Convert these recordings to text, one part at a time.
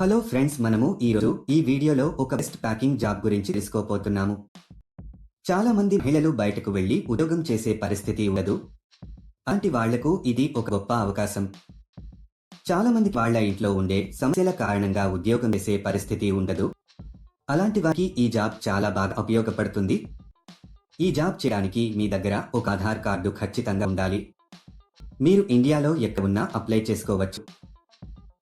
Hello friends మనము ఈరోజు ఈ వీడియోలో ఒక బెస్ట్ ప్యాకింగ్ జాబ్ గురించి తెలుసుకోపోతున్నాము చాలా మంది మహిళలు బయటకు వెళ్ళి ఉద్యోగం చేసే పరిస్థితి ఉండదు. అలాంటి వాళ్ళకు ఇది ఒక గొప్ప అవకాశం. చాలా మంది వాళ్ళ ఇంట్లో ఉండే సమస్యల కారణంగా ఉద్యోగం చేసే పరిస్థితి ఉండదు. అలాంటి వారికి ఈ జాబ్ చాలా బాగా ఉపయోగపడుతుంది. ఈ జాబ్ చేయడానికి మీ దగ్గర ఒక ఆధార్ కార్డు ఖచ్చితంగా ఉండాలి. మీరు ఇండియాలో ఎక్కడ ఉన్నా అప్లై చేసుకోవచ్చు.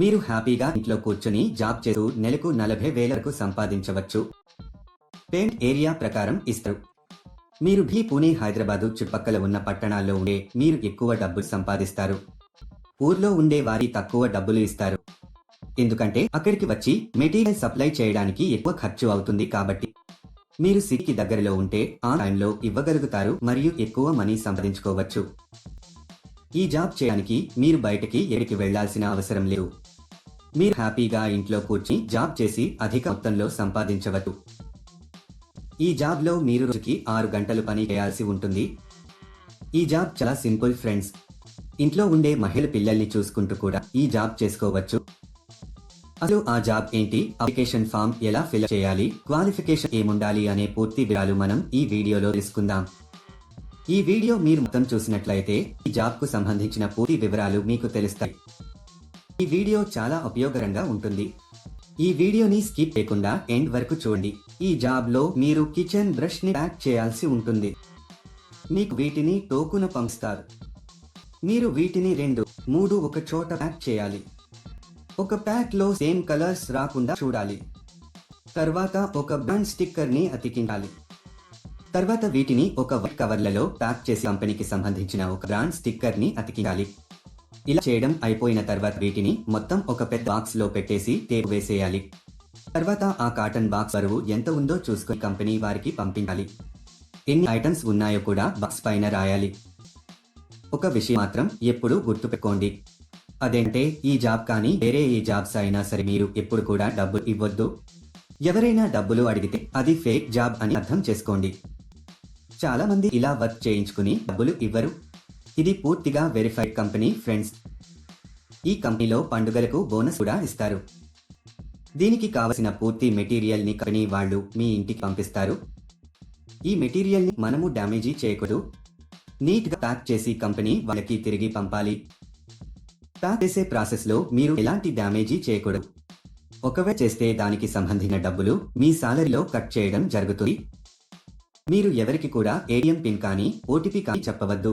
మీరు హ్యాపీగా ఇంట్లో కూర్చొని జాబ్ చేస్తూ నెలకు నలభై వేలకు సంపాదించవచ్చు. పెయింట్ ఏరియా ప్రకారం ఇస్తారు. మీరు భీ పూణే హైదరాబాదు చుట్టుపక్కల ఉన్న పట్టణాల్లో ఉండే మీరు ఎక్కువ డబ్బులు సంపాదిస్తారు. ఊర్లో ఉండే వారి తక్కువ డబ్బులు ఇస్తారు. ఎందుకంటే అక్కడికి వచ్చి మెటీరియల్ సప్లై చేయడానికి ఎక్కువ ఖర్చు అవుతుంది కాబట్టి మీరు సిటీకి దగ్గరలో ఉంటే ఆ టైంలో ఇవ్వగలుగుతారు మరియు ఎక్కువ మనీ సంపాదించుకోవచ్చు. ఈ జాబ్ చేయడానికి మీరు బయటకి ఎక్కడికి వెళ్ళాల్సిన అవసరం లేదు. మీరు హ్యాపీగా ఇంట్లో కూర్చి జాబ్ చేసి అధిక మొత్తంలో సంపాదించవచ్చు. ఈ జాబ్లో మీరు రోజుకి ఆరు గంటలు పని చేయాల్సి ఉంటుంది. ఈ జాబ్ చాలా సింపుల్ ఫ్రెండ్స్. ఇంట్లో ఉండే మహిళ పిల్లల్ని చూసుకుంటూ కూడా ఈ జాబ్ చేసుకోవచ్చు. అసలు ఆ జాబ్ ఏంటి? అప్లికేషన్ ఫామ్ ఎలా ఫిల్ చేయాలి? క్వాలిఫికేషన్ ఏముండాలి అనే పూర్తి వివరాలు మనం ఈ వీడియోలో తీసుకుందాం ఈ వీడియో మీరు మొత్తం చూసినట్లయితే ఈ జాబ్కు సంబంధించిన పూర్తి వివరాలు మీకు తెలుస్తాయి. ఈ వీడియో చాలా ఉపయోగకరంగా ఉంటుంది. ఈ వీడియోని స్కిప్ చేయకుండా ఎండ్ వరకు చూడండి. ఈ జాబ్లో మీరు కిచెన్ బ్రష్ని ప్యాక్ చేయాల్సి ఉంటుంది. మీకు వీటిని టోకున పంపుస్తారు మీరు వీటిని రెండు మూడు ఒక చోట ప్యాక్ చేయాలి. ఒక ప్యాక్లో సేమ్ కలర్స్ రాకుండా చూడాలి. తర్వాత ఒక బ్రాండ్ స్టిక్కర్ని అతికించాలి. తర్వాత వీటిని ఒక వైట్ కవర్లలో ప్యాక్ చేసి కంపెనీకి సంబంధించిన ఒక బ్రాండ్ స్టిక్కర్ని అతికించాలి. ఇలా చేయడం అయిపోయిన తర్వాత వీటిని మొత్తం ఒక పెద్ద బాక్స్లో పెట్టేసి టేప్ వేసేయాలి. తర్వాత ఆ కాటన్ బాక్స్ బరువు ఎంత ఉందో చూసుకుని కంపెనీ వారికి పంపించాలి. ఎన్ని ఐటమ్స్ ఉన్నాయో కూడా బాక్స్ పైన రాయాలి. ఒక విషయం మాత్రం ఎప్పుడు గుర్తుపెట్టుకోండి. అదేంటే ఈ జాబ్ కానీ వేరే ఏ జాబ్స్ అయినా సరే మీరు ఎప్పుడు కూడా డబ్బులు ఇవ్వద్దు. ఎవరైనా డబ్బులు అడిగితే అది ఫేక్ జాబ్ అని అర్థం చేసుకోండి. చాలా మంది ఇలా వర్క్ చేయించుకుని డబ్బులు ఇవ్వరు. ఇది పూర్తిగా వెరిఫైడ్ కంపెనీ ఫ్రెండ్స్ ఈ కంపెనీలో పండుగలకు బోనస్ కూడా ఇస్తారు. దీనికి కావలసిన పూర్తి మెటీరియల్ని కంపెనీ వాళ్ళు మీ ఇంటికి పంపిస్తారు. ఈ మెటీరియల్ని మనము డ్యామేజీ చేయకూడదు. నీట్గా ప్యాక్ చేసి కంపెనీ వాళ్ళకి తిరిగి పంపాలి. ప్యాక్ చేసే ప్రాసెస్లో మీరు ఎలాంటి డ్యామేజీ చేయకూడదు. ఒకవేళ చేస్తే దానికి సంబంధించిన డబ్బులు మీ సాలరీలో కట్ చేయడం జరుగుతుంది. మీరు ఎవరికి కూడా ఏటీఎం పిన్ కానీ ఓటీపీ కానీ చెప్పవద్దు.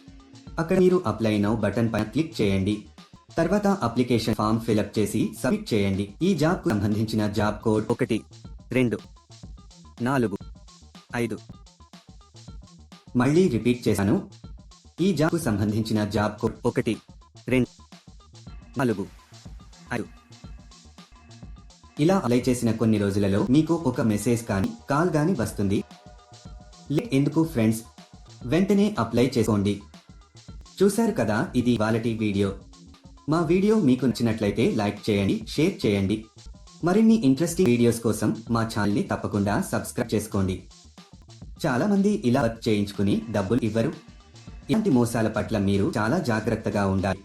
అక్కడ మీరు అప్లై నౌ బటన్ పైన క్లిక్ చేయండి. తర్వాత అప్లికేషన్ ఫామ్ ఫిలప్ చేసి సబ్మిట్ చేయండి. ఈ జాబ్కు సంబంధించిన జాబ్ కోడ్ ఒకటి రెండు నాలుగు ఐదు. మళ్ళీ రిపీట్ చేశాను. ఈ జాబ్కు సంబంధించిన జాబ్ కోడ్ ఒకటి రెండు నాలుగు ఐదు. ఇలా అప్లై చేసిన కొన్ని రోజులలో మీకు ఒక మెసేజ్ కానీ కాల్ కానీ వస్తుంది. లే ఎందుకు ఫ్రెండ్స్? వెంటనే అప్లై చేసుకోండి. చూశారు కదా ఇది వాలటి వీడియో మా వీడియో మీకు నచ్చినట్లయితే లైక్ చేయండి షేర్ చేయండి. మరిన్ని ఇంట్రెస్టింగ్ వీడియోస్ కోసం మా ఛానల్ని తప్పకుండా సబ్స్క్రైబ్ చేసుకోండి. చాలామంది ఇలా వర్క్ చేయించుకుని డబ్బులు ఇవ్వరు. ఇలాంటి మోసాల పట్ల మీరు చాలా జాగ్రత్తగా ఉండాలి.